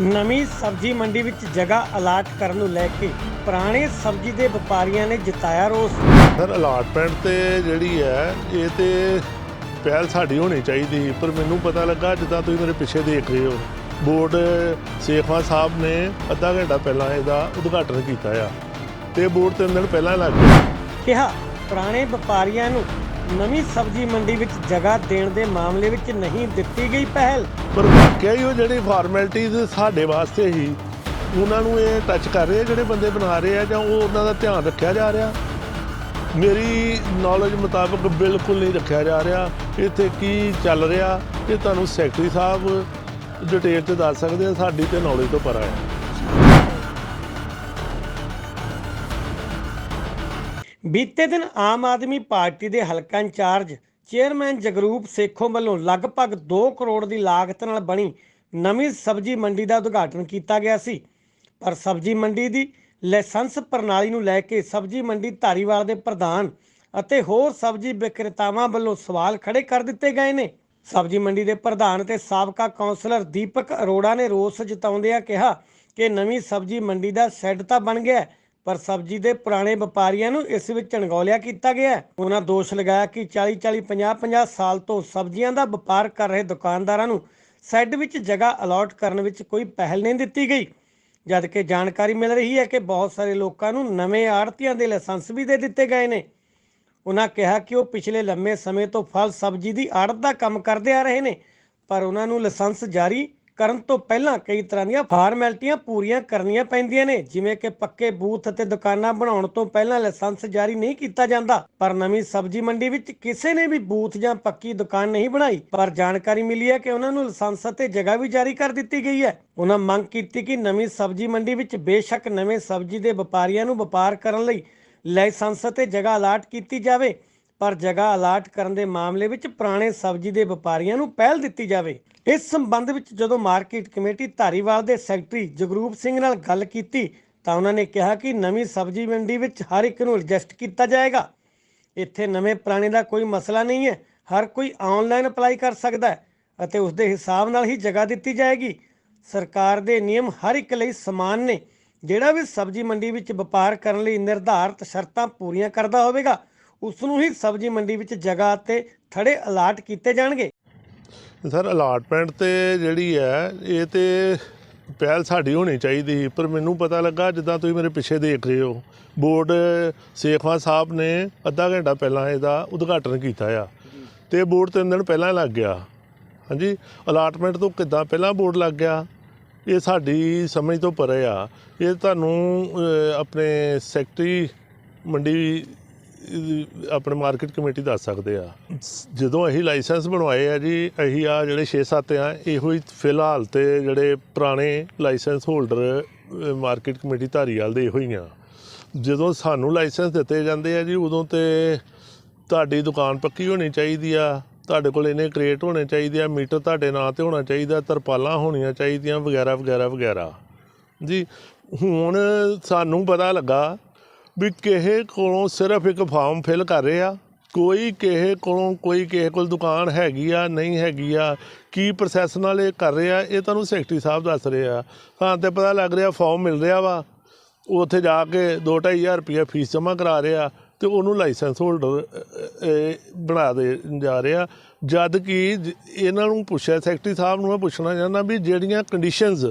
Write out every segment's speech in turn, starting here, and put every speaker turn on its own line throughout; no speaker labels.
ਨਵੀਂ ਸਬਜ਼ੀ ਮੰਡੀ ਵਿੱਚ ਜਗ੍ਹਾ ਅਲਾਟ ਕਰਨ ਨੂੰ ਲੈ ਕੇ ਪੁਰਾਣੇ ਸਬਜ਼ੀ ਦੇ ਵਪਾਰੀਆਂ ਨੇ ਜਿਤਾਇਆ ਰੋਸ।
ਸਰ ਅਲਾਟਮੈਂਟ ਤੇ ਜਿਹੜੀ ਹੈ ਇਹ ਤੇ ਪਹਿਲ ਸਾਡੀ ਹੋਣੀ ਚਾਹੀਦੀ ਸੀ, ਪਰ ਮੈਨੂੰ ਪਤਾ ਲੱਗਾ ਜਿੱਦਾਂ ਤੁਸੀਂ ਮੇਰੇ ਪਿੱਛੇ ਦੇਖ ਰਹੇ ਹੋ ਬੋਰਡ ਸੇਖਵਾ ਸਾਹਿਬ ਨੇ ਅੱਧਾ ਘੰਟਾ ਪਹਿਲਾਂ ਇਹਦਾ ਉਦਘਾਟਨ ਕੀਤਾ ਆ ਤੇ ਬੋਰਡ ਤਿੰਨ ਦਿਨ ਪਹਿਲਾਂ ਲੱਗ ਗਿਆ।
ਕਿਹਾ ਪੁਰਾਣੇ ਵਪਾਰੀਆਂ ਨੂੰ ਨਵੀਂ ਸਬਜ਼ੀ ਮੰਡੀ ਵਿੱਚ ਜਗ੍ਹਾ ਦੇਣ ਦੇ ਮਾਮਲੇ ਵਿੱਚ ਨਹੀਂ ਦਿੱਤੀ ਗਈ ਪਹਿਲ।
ਪਰ ਵਾਕਿਆ ਹੀ ਉਹ ਜਿਹੜੀ ਫਾਰਮੈਲਿਟੀਜ਼ ਸਾਡੇ ਵਾਸਤੇ ਹੀ, ਉਹਨਾਂ ਨੂੰ ਇਹ ਟੱਚ ਕਰ ਰਹੇ ਆ, ਜਿਹੜੇ ਬੰਦੇ ਬਣਾ ਰਹੇ ਆ ਜਾਂ ਉਹ ਉਹਨਾਂ ਦਾ ਧਿਆਨ ਰੱਖਿਆ ਜਾ ਰਿਹਾ। ਮੇਰੀ ਨੌਲੇਜ ਮੁਤਾਬਕ ਬਿਲਕੁਲ ਨਹੀਂ ਰੱਖਿਆ ਜਾ ਰਿਹਾ। ਇੱਥੇ ਕੀ ਚੱਲ ਰਿਹਾ, ਇਹ ਤੁਹਾਨੂੰ ਸੈਕਟਰੀ ਸਾਹਿਬ ਡਿਟੇਲ ਤੇ ਦੱਸ ਸਕਦੇ ਆ, ਸਾਡੀ ਤੇ ਨੌਲੇਜ ਤੋਂ ਪਰਾ ਹੈ।
ਬੀਤੇ ਦਿਨ ਆਮ ਆਦਮੀ ਪਾਰਟੀ ਦੇ ਹਲਕਾ ਇੰਚਾਰਜ ਚੇਅਰਮੈਨ ਜਗਰੂਪ ਸੇਖੋਂ ਵੱਲੋਂ ਲਗਭਗ 2 ਕਰੋੜ ਦੀ ਲਾਗਤ ਨਾਲ ਬਣੀ ਨਵੀਂ ਸਬਜ਼ੀ ਮੰਡੀ ਦਾ ਉਦਘਾਟਨ ਕੀਤਾ ਗਿਆ ਸੀ। ਪਰ ਸਬਜ਼ੀ ਮੰਡੀ ਦੀ ਲਾਇਸੈਂਸ ਪ੍ਰਣਾਲੀ ਨੂੰ ਲੈ ਕੇ ਸਬਜ਼ੀ ਮੰਡੀ ਧਾਰੀਵਾਲ ਦੇ ਪ੍ਰਧਾਨ ਅਤੇ ਹੋਰ ਸਬਜ਼ੀ ਵਿਕਰੇਤਾਵਾਂ ਵੱਲੋਂ ਸਵਾਲ ਖੜੇ ਕਰ ਦਿੱਤੇ ਗਏ ਨੇ। ਸਬਜ਼ੀ ਮੰਡੀ ਦੇ ਪ੍ਰਧਾਨ ਤੇ ਸਾਬਕਾ ਕੌਂਸਲਰ ਦੀਪਕ ਅਰੋੜਾ ਨੇ ਰੋਸ ਜਤਾਉਂਦਿਆਂ ਕਿਹਾ ਕਿ ਨਵੀਂ ਸਬਜ਼ੀ ਮੰਡੀ ਦਾ ਸ਼ੈੱਡ ਤਾਂ ਬਣ ਗਿਆ ਹੈ, ਪਰ ਸਬਜ਼ੀ ਦੇ ਪੁਰਾਣੇ ਵਪਾਰੀਆਂ ਨੂੰ ਇਸ ਵਿੱਚ ਅਣਗੌਲਿਆ ਕੀਤਾ ਗਿਆ। ਉਹਨਾਂ ਦੋਸ਼ ਲਗਾਇਆ ਕਿ 40 40 50 50 ਸਾਲ ਤੋਂ ਸਬਜ਼ੀਆਂ ਦਾ ਵਪਾਰ ਕਰ ਰਹੇ ਦੁਕਾਨਦਾਰਾਂ ਨੂੰ ਸ਼ੈੱਡ ਵਿੱਚ ਜਗ੍ਹਾ ਅਲਾਟ ਕਰਨ ਵਿੱਚ ਕੋਈ ਪਹਿਲ ਨਹੀਂ ਦਿੱਤੀ ਗਈ। ਜਦ ਕਿ ਜਾਣਕਾਰੀ ਮਿਲ ਰਹੀ ਹੈ ਕਿ ਬਹੁਤ ਸਾਰੇ ਲੋਕਾਂ ਨੂੰ ਨਵੇਂ ਆੜਤੀਆਂ ਦੇ ਲਾਇਸੈਂਸ ਵੀ ਦੇ ਦਿੱਤੇ ਗਏ ਨੇ। ਉਹਨਾਂ ਕਿਹਾ ਕਿ ਉਹ ਪਿਛਲੇ ਲੰਮੇ ਸਮੇਂ ਤੋਂ ਫਲ ਸਬਜ਼ੀ ਦੀ ਆੜਤ ਦਾ ਕੰਮ ਕਰਦੇ ਆ ਰਹੇ ਨੇ, ਪਰ ਉਹਨਾਂ ਨੂੰ ਲਾਇਸੈਂਸ ਜਾਰੀ ਕਰਨ ਤੋਂ ਪਹਿਲਾਂ ਕਈ ਤਰ੍ਹਾਂ ਦੀਆਂ ਫਾਰਮੈਲਿਟੀਆਂ ਪੂਰੀਆਂ ਕਰਨੀਆਂ ਪੈਂਦੀਆਂ ਨੇ, ਜਿਵੇਂ ਕਿ ਪੱਕੇ ਬੂਥ ਅਤੇ ਦੁਕਾਨਾਂ ਬਣਾਉਣ ਤੋਂ ਪਹਿਲਾਂ ਲਾਇਸੈਂਸ ਜਾਰੀ ਨਹੀਂ ਕੀਤਾ ਜਾਂਦਾ। ਪਰ ਨਵੀਂ ਸਬਜ਼ੀ ਮੰਡੀ ਵਿੱਚ ਕਿਸੇ ਨੇ ਵੀ ਬੂਥ ਜਾਂ ਪੱਕੀ ਦੁਕਾਨ ਨਹੀਂ ਬਣਾਈ। ਪਰ ਜਾਣਕਾਰੀ ਮਿਲੀ ਹੈ ਕਿ ਉਹਨਾਂ ਨੂੰ ਲਾਇਸੈਂਸ ਅਤੇ ਜਗ੍ਹਾ ਵੀ ਜਾਰੀ ਕਰ ਦਿੱਤੀ ਗਈ ਹੈ। ਉਹਨਾਂ ਮੰਗ ਕੀਤੀ ਕਿ ਨਵੀਂ ਸਬਜ਼ੀ ਮੰਡੀ ਵਿੱਚ ਬੇਸ਼ੱਕ ਨਵੇਂ ਸਬਜ਼ੀ ਦੇ ਵਪਾਰੀਆਂ ਨੂੰ ਵਪਾਰ ਕਰਨ ਲਈ ਲਾਇਸੈਂਸ ਅਤੇ ਜਗ੍ਹਾ ਅਲਾਟ ਕੀਤੀ ਜਾਵੇ। ਪਰ ਜਗ੍ਹਾ ਅਲਾਟ ਕਰਨ ਦੇ ਮਾਮਲੇ ਵਿੱਚ ਪੁਰਾਣੇ ਸਬਜ਼ੀ ਦੇ ਵਪਾਰੀਆਂ ਨੂੰ ਪਹਿਲ ਦਿੱਤੀ ਜਾਵੇ। ਇਸ ਸੰਬੰਧ ਵਿੱਚ ਜਦੋਂ ਮਾਰਕੀਟ ਕਮੇਟੀ ਧਾਰੀਵਾਲ ਦੇ ਸੈਕਟਰੀ ਜਗਰੂਪ ਸਿੰਘ ਨਾਲ ਗੱਲ ਕੀਤੀ, ਤਾਂ ਉਹਨਾਂ ਨੇ ਕਿਹਾ ਕਿ ਨਵੀਂ ਸਬਜ਼ੀ ਮੰਡੀ ਵਿੱਚ ਹਰ ਇੱਕ ਨੂੰ ਐਡਜਸਟ ਕੀਤਾ ਜਾਏਗਾ। ਇੱਥੇ ਨਵੇਂ ਪੁਰਾਣੇ ਦਾ ਕੋਈ ਮਸਲਾ ਨਹੀਂ ਹੈ। ਹਰ ਕੋਈ ਆਨਲਾਈਨ ਅਪਲਾਈ ਕਰ ਸਕਦਾ ਹੈ ਅਤੇ ਉਸ ਦੇ ਹਿਸਾਬ ਨਾਲ ਹੀ ਜਗ੍ਹਾ ਦਿੱਤੀ ਜਾਏਗੀ। ਸਰਕਾਰ ਦੇ ਨਿਯਮ ਹਰ ਇੱਕ ਲਈ ਸਮਾਨ ਨੇ। ਜਿਹੜਾ ਵੀ ਸਬਜ਼ੀ ਮੰਡੀ ਵਿੱਚ ਵਪਾਰ ਕਰਨ ਲਈ ਨਿਰਧਾਰਤ ਸ਼ਰਤਾਂ ਪੂਰੀਆਂ ਕਰਦਾ ਹੋਵੇਗਾ ਉਸ ਨੂੰ ਹੀ ਸਬਜ਼ੀ ਮੰਡੀ ਵਿੱਚ ਜਗ੍ਹਾ 'ਤੇ ਥੜੇ ਅਲਾਟ ਕੀਤੇ ਜਾਣਗੇ।
ਸਰ ਅਲਾਟਮੈਂਟ ਤੇ ਜਿਹੜੀ ਹੈ ਇਹ ਤੇ ਪਹਿਲ ਸਾਡੀ ਹੋਣੀ ਚਾਹੀਦੀ ਸੀ, ਪਰ ਮੈਨੂੰ ਪਤਾ ਲੱਗਾ ਜਿੱਦਾਂ ਤੁਸੀਂ ਮੇਰੇ ਪਿੱਛੇ ਦੇਖ ਰਹੇ ਹੋ ਬੋਰਡ ਸੇਖਵਾ ਸਾਹਿਬ ਨੇ ਅੱਧਾ ਘੰਟਾ ਪਹਿਲਾਂ ਇਹਦਾ ਉਦਘਾਟਨ ਕੀਤਾ ਆ ਤੇ ਬੋਰਡ ਤਿੰਨ ਦਿਨ ਪਹਿਲਾਂ ਲੱਗ ਗਿਆ। ਹਾਂਜੀ ਅਲਾਟਮੈਂਟ ਤੋਂ ਕਿੱਦਾਂ ਪਹਿਲਾਂ ਬੋਰਡ ਲੱਗ ਗਿਆ? ਇਹ ਸਾਡੀ ਸਮਝ ਤੋਂ ਪਰੇ ਆ। ਇਹ ਤੁਹਾਨੂੰ ਆਪਣੇ ਸੈਕਟਰੀ ਮੰਡੀ ਆਪਣੇ ਮਾਰਕੀਟ ਕਮੇਟੀ ਦੱਸ ਸਕਦੇ ਆ। ਜਦੋਂ ਅਸੀਂ ਲਾਇਸੈਂਸ ਬਣਵਾਏ ਆ ਜੀ, ਅਸੀਂ ਆ ਜਿਹੜੇ 6-7 ਆ, ਇਹੋ ਹੀ ਫਿਲਹਾਲ ਤੇ ਜਿਹੜੇ ਪੁਰਾਣੇ licence holder market committee Dhariwal ਦੇ ਇਹੋ ਹੀ ਆ। ਜਦੋਂ ਸਾਨੂੰ ਲਾਇਸੈਂਸ ਦਿੱਤੇ ਜਾਂਦੇ ਆ ਜੀ, ਉਦੋਂ ਤੇ ਤੁਹਾਡੀ ਦੁਕਾਨ ਪੱਕੀ ਹੋਣੀ ਚਾਹੀਦੀ ਆ, ਤੁਹਾਡੇ ਕੋਲ ਇਹਨੇ ਕ੍ਰੇਟ ਹੋਣੇ ਚਾਹੀਦੇ ਆ, ਮੀਟਰ ਤੁਹਾਡੇ ਨਾਂ ਤੇ ਹੋਣਾ ਚਾਹੀਦਾ, ਤਰਪਾਲਾਂ ਹੋਣੀਆਂ ਚਾਹੀਦੀਆਂ, ਵਗੈਰਾ ਵਗੈਰਾ ਵਗੈਰਾ। ਜੀ, ਹੁਣ ਸਾਨੂੰ ਪਤਾ ਲੱਗਾ ਵੀ ਕਿਸੇ ਕੋਲੋਂ ਸਿਰਫ ਇੱਕ ਫਾਰਮ ਫਿਲ ਕਰ ਰਹੇ ਆ। ਕੋਈ ਕਿਸੇ ਕੋਲੋਂ ਕੋਈ ਕਿਸੇ ਕੋਲ ਦੁਕਾਨ ਹੈਗੀ ਆ, ਨਹੀਂ ਹੈਗੀ ਆ, ਕੀ ਪ੍ਰੋਸੈਸ ਨਾਲ ਇਹ ਕਰ ਰਿਹਾ ਇਹ ਤੁਹਾਨੂੰ ਸੈਕਟਰੀ ਸਾਹਿਬ ਦੱਸ ਰਹੇ ਆ। ਹਾਂ, ਤੇ ਪਤਾ ਲੱਗ ਰਿਹਾ ਫਾਰਮ ਮਿਲ ਰਿਹਾ ਵਾ। ਉਹ ਉੱਥੇ ਜਾ ਕੇ 2-2500 ਰੁਪਏ ਫੀਸ ਜਮ੍ਹਾਂ ਕਰਾ ਰਿਹਾ ਤੇ ਉਹਨੂੰ ਲਾਇਸੈਂਸ ਹੋਲਡਰ ਬਣਾ ਦੇ, ਜਾ ਰਿਹਾ ਜਦ ਕਿ ਜ- ਇਹਨਾਂ ਨੂੰ ਪੁੱਛਿਆ, ਸੈਕਟਰੀ ਸਾਹਿਬ ਨੂੰ ਮੈਂ ਪੁੱਛਣਾ ਚਾਹੁੰਦਾ ਵੀ ਜਿਹੜੀਆਂ ਕੰਡੀਸ਼ਨਸ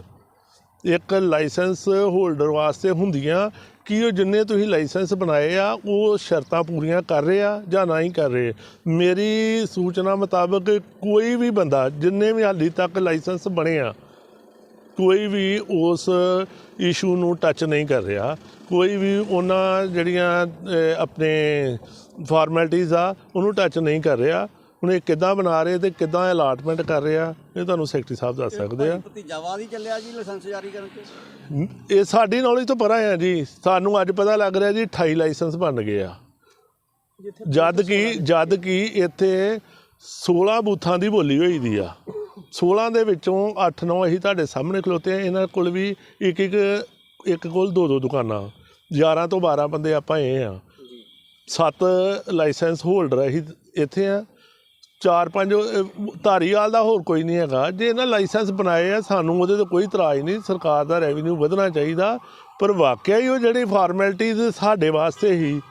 ਇੱਕ ਲਾਇਸੈਂਸ ਹੋਲਡਰ ਵਾਸਤੇ ਹੁੰਦੀਆਂ ਕਿ ਉਹ ਜਿੰਨੇ ਤੁਸੀਂ ਲਾਇਸੈਂਸ ਬਣਾਏ ਆ, ਉਹ ਸ਼ਰਤਾਂ ਪੂਰੀਆਂ ਕਰ ਰਹੇ ਆ ਜਾਂ ਨਹੀਂ ਕਰ ਰਹੇ? ਮੇਰੀ ਸੂਚਨਾ ਮੁਤਾਬਕ ਕੋਈ ਵੀ ਬੰਦਾ, ਜਿੰਨੇ ਵੀ ਹਾਲੀ ਤੱਕ ਲਾਇਸੈਂਸ ਬਣੇ ਆ, ਕੋਈ ਵੀ ਉਸ ਇਸ਼ੂ ਨੂੰ ਟੱਚ ਨਹੀਂ ਕਰ ਰਿਹਾ। ਕੋਈ ਵੀ ਉਹਨਾਂ ਜਿਹੜੀਆਂ ਆਪਣੇ ਫਾਰਮੈਲਿਟੀਜ਼ ਆ, ਉਹਨੂੰ ਟੱਚ ਨਹੀਂ ਕਰ ਰਿਹਾ। ਹੁਣ ਇਹ ਕਿੱਦਾਂ ਬਣਾ ਰਹੇ ਤੇ ਕਿੱਦਾਂ ਅਲਾਟਮੈਂਟ ਕਰ ਰਿਹਾ ਇਹ ਤੁਹਾਨੂੰ ਸੈਕਟਰੀ ਸਾਹਿਬ ਦੱਸ ਸਕਦੇ ਆ।
ਭਤੀਜਾਵਾਦ ਹੀ ਚੱਲਿਆ ਜੀ ਲਾਇਸੈਂਸ ਜਾਰੀ ਕਰਨ ਚ
ਇਹ ਸਾਡੀ ਨੌਲੇਜ ਤੋਂ ਪਰਾਂ ਆ ਜੀ। ਸਾਨੂੰ ਅੱਜ ਪਤਾ ਲੱਗ ਰਿਹਾ ਜੀ 28 ਲਾਇਸੈਂਸ ਬਣ ਗਏ ਆ। ਜਦ ਕਿ ਜਦ ਕਿ ਇੱਥੇ 16 ਬੂਥਾਂ ਦੀ ਬੋਲੀ ਹੋਈ ਦੀ ਆ। 16 ਦੇ ਵਿੱਚੋਂ 8-9 ਅਸੀਂ ਤੁਹਾਡੇ ਸਾਹਮਣੇ ਖਲੋਤੇ ਆ। ਇਹਨਾਂ ਕੋਲ ਵੀ ਇੱਕ ਇੱਕ ਇੱਕ ਕੋਲ ਦੋ ਦੋ ਦੁਕਾਨਾਂ। 11 ਤੋਂ 12 ਬੰਦੇ ਆਪਾਂ ਇਹ ਆ। ਸੱਤ ਲਾਇਸੈਂਸ ਹੋਲਡਰ ਅਸੀਂ ਇੱਥੇ ਆ। ਚਾਰ ਪੰਜ ਅਹ, ਧਾਰੀਵਾਲ ਦਾ ਹੋਰ ਕੋਈ ਨਹੀਂ ਹੈਗਾ। ਜੇ ਇਹਨਾਂ ਲਾਇਸੈਂਸ ਬਣਾਏ ਆ ਸਾਨੂੰ ਉਹਦੇ ਤੇ ਕੋਈ ਇਤਰਾਜ਼ ਨਹੀਂ। ਸਰਕਾਰ ਦਾ ਰੈਵਨਿਊ ਵਧਣਾ ਚਾਹੀਦਾ ਪਰ ਵਾਕਿਆ ਹੀ ਉਹ ਜਿਹੜੀ ਫਾਰਮੈਲਿਟੀਜ਼ ਸਾਡੇ ਵਾਸਤੇ ਹੀ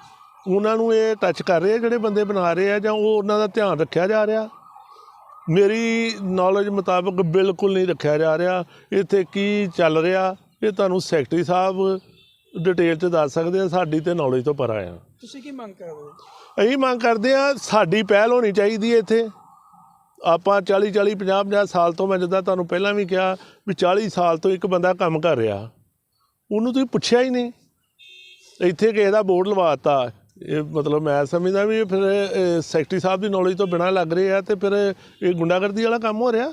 ਉਹਨਾਂ ਨੂੰ ਇਹ ਟੱਚ ਕਰ ਰਹੇ ਆ ਜਿਹੜੇ ਬੰਦੇ ਬਣਾ ਰਹੇ ਆ ਜਾਂ ਉਹ ਉਹਨਾਂ ਦਾ ਧਿਆਨ ਰੱਖਿਆ ਜਾ ਰਿਹਾ? ਮੇਰੀ ਨੌਲੇਜ ਮੁਤਾਬਕ ਬਿਲਕੁਲ ਨਹੀਂ ਰੱਖਿਆ ਜਾ ਰਿਹਾ। ਇੱਥੇ ਕੀ ਚੱਲ ਰਿਹਾ? ਇਹ ਤੁਹਾਨੂੰ ਸੈਕਟਰੀ ਸਾਹਿਬ ਡਿਟੇਲ ਚ ਦੱਸ ਸਕਦੇ ਆ ਸਾਡੀ ਤੇ ਨੌਲੇਜ ਤੋਂ ਪਰਾਂ ਆ।
ਤੁਸੀਂ ਕੀ ਮੰਗ ਕਰਦੇ ਹੋ?
ਅਸੀਂ ਮੰਗ ਕਰਦੇ ਆ ਸਾਡੀ ਪਹਿਲ ਹੋਣੀ ਚਾਹੀਦੀ ਹੈ ਇੱਥੇ। ਆਪਾਂ 40 40 50 50 ਸਾਲ ਤੋਂ ਮੈਂ ਜਿੱਦਾਂ ਤੁਹਾਨੂੰ ਪਹਿਲਾਂ ਵੀ ਕਿਹਾ ਵੀ 40 ਸਾਲ ਤੋਂ ਇੱਕ ਬੰਦਾ ਕੰਮ ਕਰ ਰਿਹਾ। ਉਹਨੂੰ ਤੁਸੀਂ ਪੁੱਛਿਆ ਹੀ ਨਹੀਂ। ਇੱਥੇ ਕਿਸੇ ਦਾ ਬੋਰਡ ਲਵਾਤਾ। ਇਹ ਮਤਲਬ ਮੈਂ ਸਮਝਦਾ ਵੀ ਇਹ ਫਿਰ ਸੈਕਟਰੀ ਸਾਹਿਬ ਦੀ ਨੌਲੇਜ ਤੋਂ ਬਿਨਾਂ ਲੱਗ ਰਹੇ ਤੇ ਫਿਰ ਇਹ ਗੁੰਡਾਗਰਦੀ ਵਾਲਾ ਕੰਮ ਹੋ ਰਿਹਾ।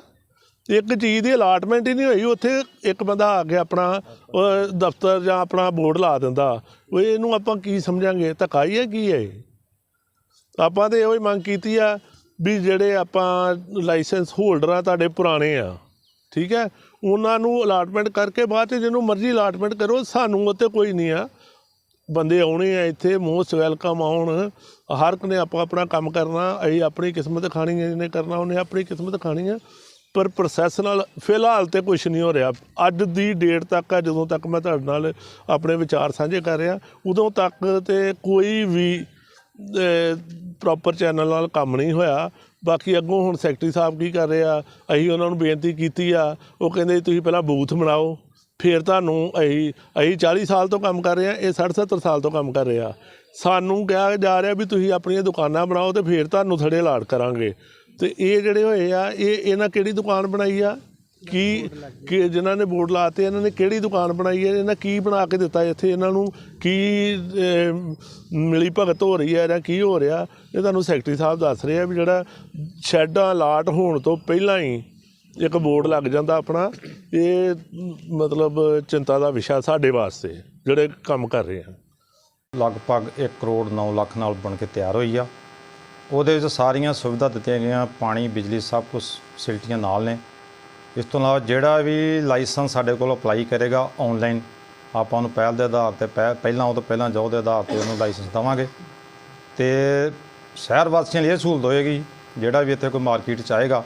ਇੱਕ ਚੀਜ਼ ਦੀ ਅਲਾਟਮੈਂਟ ਹੀ ਨਹੀਂ ਹੋਈ, ਉੱਥੇ ਇੱਕ ਬੰਦਾ ਆ ਕੇ ਆਪਣਾ ਦਫ਼ਤਰ ਜਾਂ ਆਪਣਾ ਬੋਰਡ ਲਾ ਦਿੰਦਾ। ਉਹ ਇਹਨੂੰ ਆਪਾਂ ਕੀ ਸਮਝਾਂਗੇ? ਧੱਕਾ ਹੀ ਹੈ ਕੀ ਹੈ ਆਪਾਂ ਤੇ ਇਹੋ ਹੀ ਮੰਗ ਕੀਤੀ ਆ ਵੀ ਜਿਹੜੇ ਆਪਾਂ ਲਾਇਸੈਂਸ ਹੋਲਡਰ ਆ, ਤੁਹਾਡੇ ਪੁਰਾਣੇ ਆ, ਠੀਕ ਹੈ? ਉਹਨਾਂ ਨੂੰ ਅਲਾਟਮੈਂਟ ਕਰਕੇ ਬਾਅਦ ਚ ਜਿਹਨੂੰ ਮਰਜ਼ੀ ਅਲਾਟਮੈਂਟ ਕਰੋ, ਸਾਨੂੰ ਉੱਤੇ ਕੋਈ ਨਹੀਂ ਆ। ਬੰਦੇ ਆਉਣੇ ਆ ਇੱਥੇ, ਮੋਸਟ ਵੈਲਕਮ ਆਉਣ। ਹਰ ਇੱਕ ਨੇ ਆਪੋ ਆਪਣਾ ਕੰਮ ਕਰਨਾ, ਅਸੀਂ ਆਪਣੀ ਕਿਸਮਤ ਖਾਣੀ ਹੈ, ਜਿਹਨੇ ਕਰਨਾ, ਉਹਨੇ ਆਪਣੀ ਕਿਸਮਤ ਖਾਣੀ ਹੈ। ਪਰ ਪ੍ਰੋਸੈਸ ਨਾਲ ਫਿਲਹਾਲ ਤੇ ਕੁਝ ਨਹੀਂ ਹੋ ਰਿਹਾ। ਅੱਜ ਦੀ ਡੇਟ ਤੱਕ ਆ, ਜਦੋਂ ਤੱਕ ਮੈਂ ਤੁਹਾਡੇ ਨਾਲ ਆਪਣੇ ਵਿਚਾਰ ਸਾਂਝੇ ਕਰ ਰਿਹਾ, ਉਦੋਂ ਤੱਕ ਤੇ ਕੋਈ ਵੀ ਪ੍ਰੋਪਰ ਚੈਨਲ ਨਾਲ ਕੰਮ ਨਹੀਂ ਹੋਇਆ। ਬਾਕੀ ਅੱਗੋਂ ਹੁਣ ਸੈਕਟਰੀ ਸਾਹਿਬ ਕੀ ਕਰ ਰਹੇ ਆ, ਅਸੀਂ ਉਹਨਾਂ ਨੂੰ ਬੇਨਤੀ ਕੀਤੀ ਆ, ਉਹ ਕਹਿੰਦੇ ਤੁਸੀਂ ਪਹਿਲਾਂ ਬੂਥ ਬਣਾਓ, ਫਿਰ ਤੁਹਾਨੂੰ ਅਸੀਂ ਅਸੀਂ 40 ਸਾਲ ਤੋਂ ਕੰਮ ਕਰ ਰਹੇ ਆ, ਇਹ 60 70 ਸਾਲ ਤੋਂ ਕੰਮ ਕਰ ਰਹੇ ਆ। ਸਾਨੂੰ ਕਿਹਾ ਜਾ ਰਿਹਾ ਵੀ ਤੁਸੀਂ ਆਪਣੀਆਂ ਦੁਕਾਨਾਂ ਬਣਾਓ ਤੇ ਫਿਰ ਤੁਹਾਨੂੰ ਥੜੇ ਲਾਟ ਕਰਾਂਗੇ। ਤੇ ਇਹ ਜਿਹੜੇ ਹੋਏ ਆ, ਇਹ ਇਹਨਾਂ ਕਿਹੜੀ ਦੁਕਾਨ ਬਣਾਈ ਆ? ਕੀ ਕਿ ਜਿਨ੍ਹਾਂ ਨੇ ਬੋਰਡ ਲਾਤੇ, ਇਹਨਾਂ ਨੇ ਕਿਹੜੀ ਦੁਕਾਨ ਬਣਾਈ ਹੈ ਇਹਨਾਂ ਕੀ ਬਣਾ ਕੇ ਦਿੱਤਾ ਇੱਥੇ? ਇਹਨਾਂ ਨੂੰ ਕੀ ਮਿਲੀ ਭਗਤ ਹੋ ਰਹੀ ਹੈ ਜਾਂ ਕੀ ਹੋ ਰਿਹਾ? ਇਹ ਤੁਹਾਨੂੰ ਸੈਕਟਰੀ ਸਾਹਿਬ ਦੱਸ ਰਹੇ ਆ ਵੀ ਜਿਹੜਾ ਸ਼ੈੱਡਾਂ ਲਾਟ ਹੋਣ ਤੋਂ ਪਹਿਲਾਂ ਹੀ ਇੱਕ ਬੋਰਡ ਲੱਗ ਜਾਂਦਾ ਆਪਣਾ। ਇਹ ਮਤਲਬ ਚਿੰਤਾ ਦਾ ਵਿਸ਼ਾ ਸਾਡੇ ਵਾਸਤੇ, ਜਿਹੜੇ ਕੰਮ ਕਰ ਰਹੇ ਆ।
ਲਗਭਗ 1 ਕਰੋੜ 9 ਲੱਖ ਨਾਲ ਬਣ ਕੇ ਤਿਆਰ ਹੋਈ ਆ। ਉਹਦੇ ਵਿੱਚ ਸਾਰੀਆਂ ਸੁਵਿਧਾ ਦਿੱਤੀਆਂ ਗਈਆਂ, ਪਾਣੀ, ਬਿਜਲੀ, ਸਭ ਕੁਝ ਫੈਸਿਲਿਟੀਆਂ ਨਾਲ ਨੇ। ਇਸ ਤੋਂ ਇਲਾਵਾ ਜਿਹੜਾ ਵੀ ਲਾਇਸੈਂਸ ਸਾਡੇ ਕੋਲ ਅਪਲਾਈ ਕਰੇਗਾ ਆਨਲਾਈਨ ਆਪਾਂ ਉਹਨੂੰ ਪਹਿਲ ਦੇ ਆਧਾਰ ਤੇ, ਪਹਿ- ਪਹਿਲਾਂ ਉਹ ਤੋਂ ਪਹਿਲਾਂ ਜੋ ਦੇ ਆਧਾਰ ਤੇ ਉਹਨੂੰ ਲਾਇਸੈਂਸ ਦੇਵਾਂਗੇ। ਤੇ ਸ਼ਹਿਰ ਵਾਸੀਆਂ ਲਈ ਇਹ ਸਹੂਲਤ ਹੋਏਗੀ, ਜਿਹੜਾ ਵੀ ਇੱਥੇ ਕੋਈ ਮਾਰਕੀਟ ਚ ਆਏਗਾ,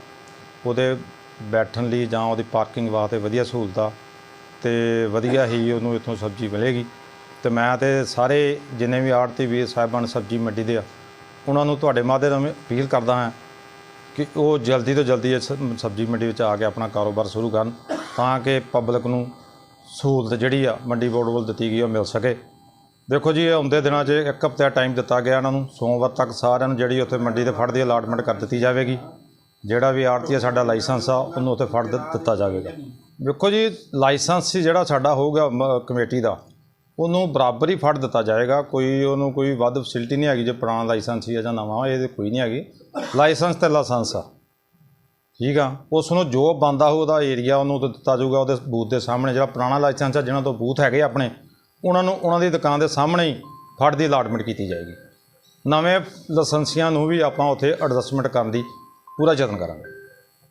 ਉਹਦੇ ਬੈਠਣ ਲਈ ਜਾਂ ਉਹਦੀ ਪਾਰਕਿੰਗ ਵਾਸਤੇ ਵਧੀਆ ਸਹੂਲਤਾਂ ਆ, ਤੇ ਵਧੀਆ ਹੀ ਉਹਨੂੰ ਇੱਥੋਂ ਸਬਜ਼ੀ ਮਿਲੇਗੀ। ਤੇ ਮੈਂ ਤੇ ਸਾਰੇ ਜਿੰਨੇ ਵੀ ਆੜਤੀ ਵੀਰ, ਸਾਹਿਬਾਨ, ਸਬਜ਼ੀ ਮੰਡੀ ਦੇ ਆ ਉਹਨਾਂ ਨੂੰ ਤੁਹਾਡੇ ਮਾਧਿਅਮ ਰਾਹੀਂ ਅਪੀਲ ਕਰਦਾ ਹਾਂ ਕਿ ਉਹ ਜਲਦੀ ਤੋਂ ਜਲਦੀ ਇਸ ਸਬਜ਼ੀ ਮੰਡੀ ਵਿੱਚ ਆ ਕੇ ਆਪਣਾ ਕਾਰੋਬਾਰ ਸ਼ੁਰੂ ਕਰਨ ਤਾਂ ਕਿ ਪਬਲਿਕ ਨੂੰ ਸਹੂਲਤ ਜਿਹੜੀ ਆ ਮੰਡੀ ਬੋਰਡ ਵੱਲ ਦਿੱਤੀ ਗਈ ਉਹ ਮਿਲ ਸਕੇ। ਦੇਖੋ ਜੀ ਆਉਂਦੇ ਦਿਨਾਂ 'ਚ ਇੱਕ ਹਫ਼ਤੇ ਦਾ ਟਾਈਮ ਦਿੱਤਾ ਗਿਆ ਇਹਨਾਂ ਨੂੰ। ਸੋਮਵਾਰ ਤੱਕ ਸਾਰਿਆਂ ਨੂੰ ਜਿਹੜੀ ਉੱਥੇ ਮੰਡੀ 'ਤੇ ਫੜ ਦੀ ਅਲਾਟਮੈਂਟ ਕਰ ਦਿੱਤੀ ਜਾਵੇਗੀ। ਜਿਹੜਾ ਵੀ ਆੜਤੀ ਸਾਡਾ ਲਾਇਸੈਂਸ ਆ, ਉਹਨੂੰ ਉੱਥੇ ਫੜ ਦਿੱਤਾ ਜਾਵੇਗਾ। ਦੇਖੋ ਜੀ ਲਾਇਸੈਂਸ ਹੀ ਜਿਹੜਾ ਸਾਡਾ ਹੋਊਗਾ ਮ- ਕਮੇਟੀ ਦਾ ਉਹਨੂੰ ਬਰਾਬਰ ਹੀ ਫੜ ਦਿੱਤਾ ਜਾਏਗਾ। ਕੋਈ ਉਹਨੂੰ ਕੋਈ ਵੱਧ ਫੈਸਿਲਿਟੀ ਨਹੀਂ ਹੈਗੀ ਜੇ ਪੁਰਾਣਾ ਲਾਇਸੈਂਸ ਹੀ ਆ ਜਾਂ ਨਵਾਂ ਇਹਦੇ ਕੋਈ ਨਹੀਂ ਹੈਗੀ। ਲਾਇਸੈਂਸ ਤੇ ਲਾਇਸੈਂਸ ਆ। ਠੀਕ ਆ? ਉਸ ਨੂੰ ਜੋ ਬੰਦਾ ਹੋ ਉਹਦਾ ਏਰੀਆ ਉਹਨੂੰ ਉੱਤੇ ਦਿੱਤਾ ਜਾਊਗਾ। ਉਹਦੇ ਬੂਥ ਦੇ ਸਾਹਮਣੇ ਜਿਹੜਾ ਪੁਰਾਣਾ ਲਾਇਸੈਂਸ ਆ, ਜਿਹਨਾਂ ਤੋਂ ਬੂਥ ਹੈਗੇ ਆਪਣੇ, ਉਹਨਾਂ ਨੂੰ, ਉਹਨਾਂ ਦੀ ਦੁਕਾਨ ਦੇ ਸਾਹਮਣੇ ਹੀ ਫੜ ਦੀ ਅਲਾਟਮੈਂਟ ਕੀਤੀ ਜਾਏਗੀ। ਨਵੇਂ ਲਾਇਸੈਂਸੀਆਂ ਨੂੰ ਵੀ ਆਪਾਂ ਉੱਥੇ ਐਡਜਸਟਮੈਂਟ ਕਰਨ ਦੀ ਪੂਰਾ ਯਤਨ ਕਰਾਂਗੇ।